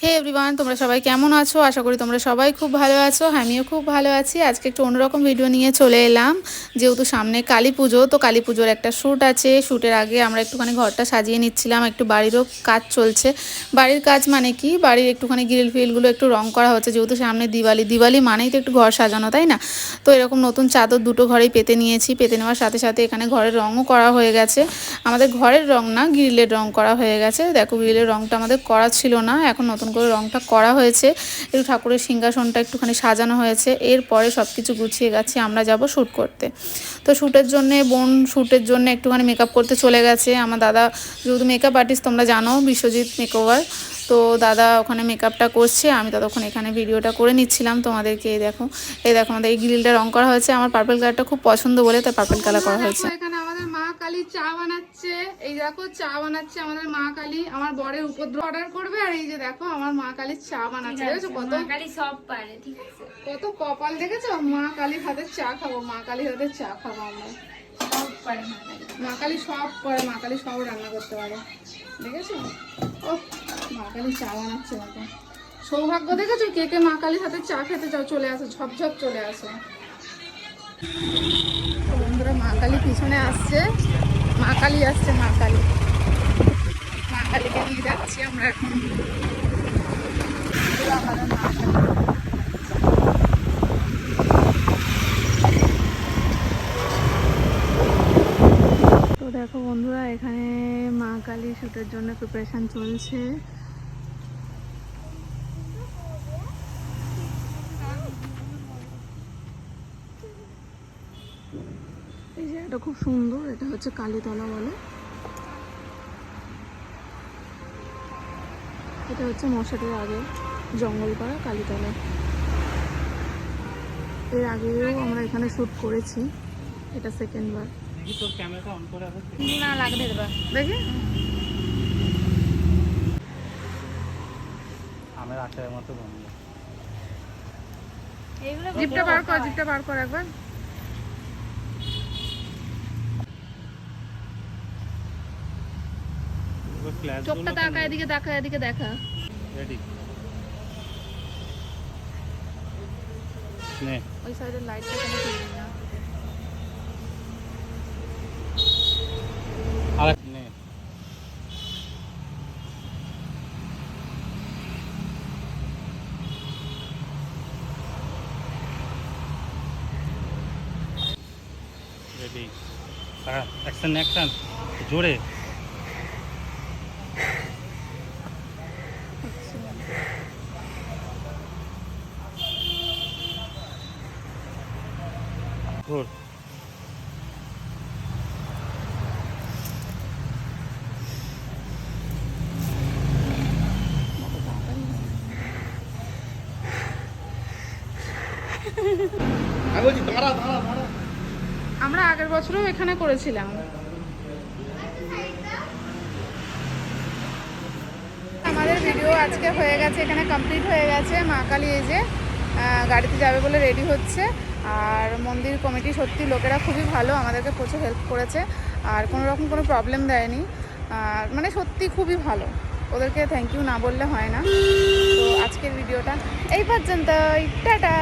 হে everyone তোমরা সবাই কেমন আছো? আশা করি তোমরা সবাই খুব ভালো আছো, আমিও খুব ভালো আছি। আজকে একটু অন্যরকম ভিডিও নিয়ে চলে এলাম। যেহেতু সামনে কালী পুজো, তো কালী পুজোর একটা শ্যুট আছে। শ্যুটের আগে আমরা একটুখানি ঘরটা সাজিয়ে নিচ্ছিলাম। একটু বাড়িরও কাজ চলছে। বাড়ির কাজ মানে কি? বাড়ির একটুখানি গ্রিল ফিলগুলো একটু রং করা হচ্ছে। যেহেতু সামনে দিওয়ালি দিওয়ালি মানেই তো একটু ঘর সাজানো, তাই না? তো এরকম নতুন চাদর দুটো ঘরেই পেতে নিয়েছি। পেতে নেওয়ার সাথে সাথে এখানে ঘরের রঙও করা হয়ে গেছে। আমাদের ঘরের রং না গ্রিলের রং করা হয়ে গেছে। দেখো গ্রিলের রংটা আমাদের করা ছিল না। এখন নতুন করে রংটা করা হয়েছে। একটু ঠাকুরের সিংহাসনটা একটুখানি সাজানো হয়েছে। এরপরে সব কিছু গুছিয়ে গেছে আমরা যাব শ্যুট করতে। তো শ্যুটের জন্য, বোন শ্যুটের জন্য একটুখানি মেকআপ করতে চলে গেছে। আমার দাদা যেহেতু মেকআপ আর্টিস্ট তোমরা জানো, বিশ্বজিৎ মেকওভার তো দাদা ওখানে মেকআপটা করছে। আমি ততক্ষণ এখানে ভিডিওটা করে নিচ্ছিলাম তোমাদেরকে। এই দেখো এই দেখো আমাদের এই গ্রিলটা রং করা হয়েছে। আমার পার্পল কালারটা খুব পছন্দ বলে তাই পার্পল কালার করা হয়েছে। কালী চা বানাচ্ছে। এই দেখো চা বানাচ্ছে আমাদের মা কালী। আমার বরের উপদ্রব অর্ডার করবে আর এই যে দেখো আমার মা কালীর চা বানাচ্ছে। দেখেছ কত? কালি সব পারে ঠিক আছে। কত কপাল দেখেছ? মা কালীর হাতে চা খাব মা কালীর হাতে চা খাব আমরা। সব পারে মা কালী। সব করে মা কালী সব রান্না করতে পারে। দেখেছ? ও মা কালী চা বানাচ্ছে দেখো। সৌভাগ্য দেখেছ? কে কে মা কালীর হাতে চা খেতে চাও চলে আসো ঝপঝপ চলে আসো। বন্ধুরা, মা কালী পিছনে আসছে। মা কালী আসছে, মা কালী। মা কালীকে নিয়ে যাচ্ছি আমরা এখন। আমাদের মা কালী। তো দেখো বন্ধুরা, এখানে মা কালী শ্যুটের জন্য প্রিপারেশন চলছে। জায়গাটা খুব সুন্দর এটা হচ্ছে কালীতলা বলে। এটা হচ্ছে মশাটের আগে জঙ্গল জঙ্গলপাড়া কালীতলা। এর আগেও আমরা এখানে শ্যুট করেছি এটা সেকেন্ড বার। না লাগবে দেবা দেখি? আমের আচারের মতো বন্ধ এইগুলো জিপটা বার কর জিপটা বার কর একবার। চোখটা তাকা এদিকে দেখা এদিকে দেখা রেডি নে ওই সাইডের লাইটটা কেন তুলবি না আর নে রেডি অ্যাকশন অ্যাকশন জোরে গুড আমরা আগের বছরও এখানে করেছিলাম। আমাদের ভিডিও আজকে হয়ে গেছে, এখানে কমপ্লিট হয়ে গেছে। মা কালী এই যে গাড়িতে যাবে বলে রেডি হচ্ছে। আর মন্দির কমিটি সত্যি লোকেরা খুবই ভালো, আমাদেরকে প্রচুর হেল্প করেছে আর কোনো রকম কোনো প্রবলেম দেয়নি। আর মানে সত্যি খুবই ভালো। ওদেরকে থ্যাংক ইউ না বললে হয় না। তো আজকের ভিডিওটা এই পর্যন্তই। টাটা!